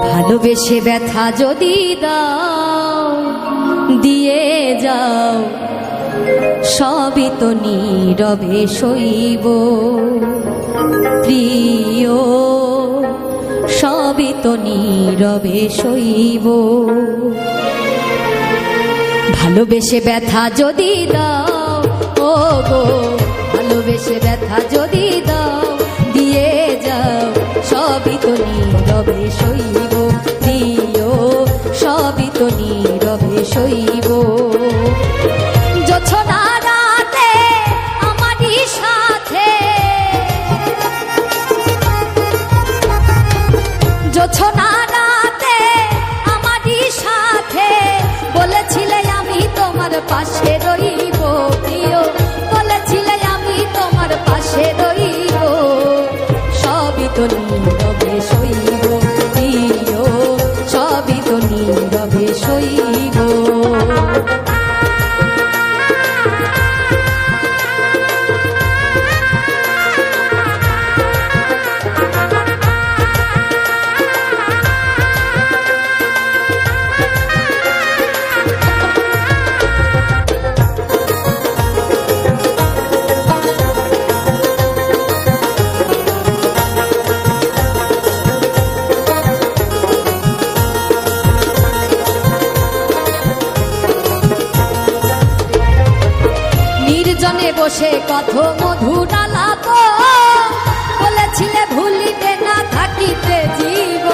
ভালোবেসে ব্যথা যদি দাও, দিয়ে যাও। সবই তো নীরবে শৈব প্রিয়, সবই তো নীরবে শৈব ভালোবেসে ব্যথা যদি দাও, ও গো, ভালোবেসে ব্যথা যদি দাও, দিয়ে যাও। সবই তো নীরবে আসনে বসে কথ মধুর আলাপ বলেছিলে ভুলিতে না থাকিতে জীব।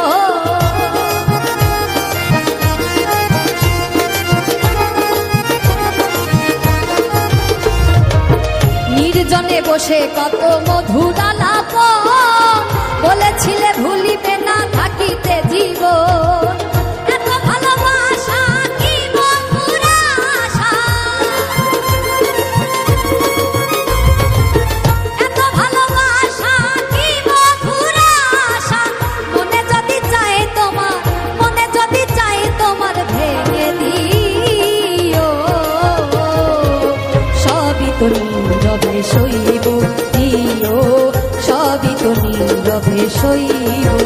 নির্জনে বসে কত মধুর আলাপ বলেছিলে ভুলিবে না থাকিতে জীবন সইব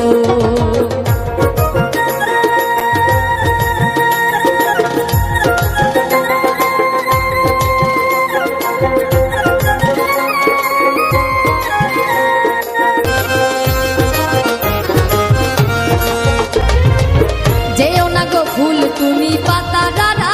যেও না গো ফুল তুমি পাতা দাদা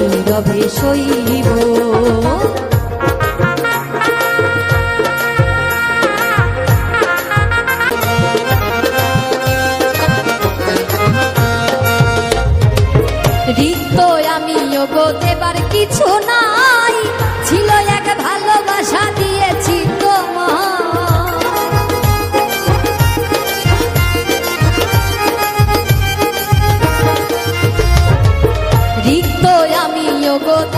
নীরবে শৈব। জগত